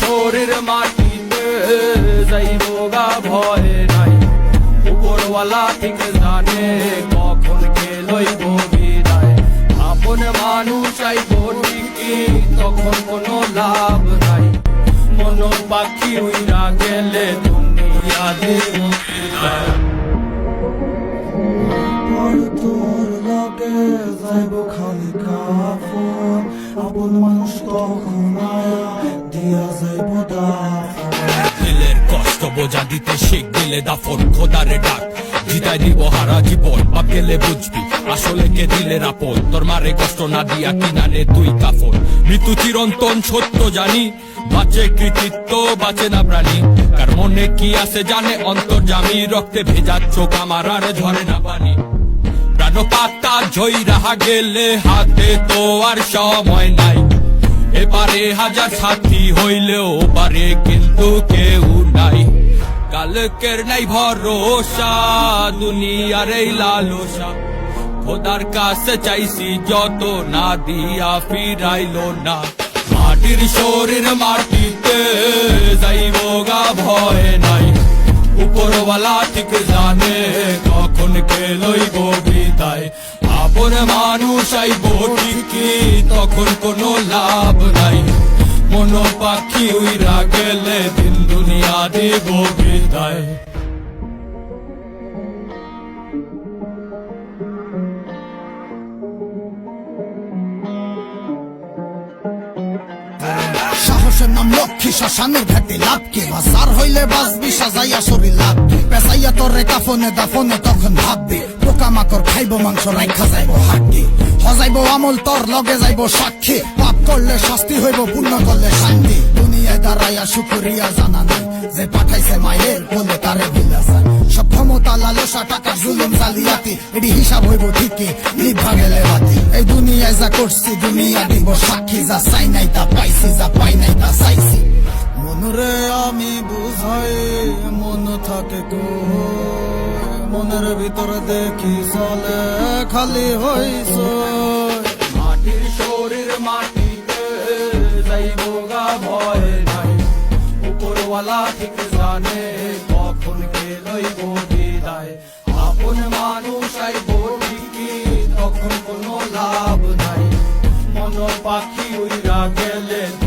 শরীর মাটিতে যাইব গা ভয় নাই। উপরওয়ালা ঠিক জানে কখন কে লইব আপন মানুষ চাইব ঠিকই তখন কোনো লাভ নাই। মন পাখি উইরা গেলে দুনিয়া দেব তোর লগে যাইব খালি কাফন আপন মানুষ তখন দিয়া যাইব বোঝা দিতে শিখ দিলে দাফন, খোদারে ডাক। জিতাই দিব হারা জীবন, বাপ গেলে বুঝবি, আসলে কে দিলের আপন তোর মারে কষ্ট না দিয়া কিনারে তুই কাফন। মৃত্যু চিরন্তন সত্য জানি, বাঁচে কৃতিত্ব, বাঁচে না প্রাণী। কার মনে কি আছে জানে অন্তর্জামী রক্তে ভেজা চোখ আমার আর ঝরে না পানি। প্রাণ পাতা ঝই রাহা গেলে হাতে তো আর সময় নাই। এবারে হাজার সাথী হইলেও পারে কিন্তু কেউ কালকের নাই ভরসা, দুনিয়ার এই লালসা। খোদার কাছে চাইছি যত না দিয়া ফিরাইলো না। মাটির শরীর মাটিতে যাইব গা, ভয় নাই। উপরওয়ালা ঠিক জানে কখন কে লইব আপন মানুষ আইব ঠিকই, তখন কোনো লাভ নাই। মন পাখি উইরা গেলে দিন দুনিয়া দেব বিদায়। die. সাহসের নাম লক্ষ্মী, শ্মশানের ঘাটে লাভ কে বাসার হইলে বাসবি সাজাইয়া শরীর লাভ পেশাইয়া তোরে কাফনে দাফনে তখন ভাববি পোকা মাকড় খাইব, মাংস রাইখা যাইব হাড্ডি হজাইব আমল, তোর লগে যাইব সাক্ষী। পাপ করলে শাস্তি হইব, পুণ্য করলে শান্তি। দুনিয়ায় দাঁড়াইয়া শুকুরিয়া জানা নাই, যে পাঠাইছে মায়ের বলে তারে বিলা যায়। সব ক্ষমতা, লালসা, টাকা, জুলুম, জালিয়াতি এটি হিসাব হইব ঠিকই। যা করছি, দুনিয়া দিব সাক্ষী, যা চাই নাই তা পাইছি, যা পাই নাই তা চাইছি। মনরে আমি বুঝাই, মন থাকে কো মনের ভিতরে দেখি চলে, খালি হইছ। মাটির শরীর মাটিতে যাইব গা, ভয় নাই। উপরওয়ালা ঠিক জানে কখন কে লইব বিদায়। আপন মানুষ আইব পাখি উইরা গেলেন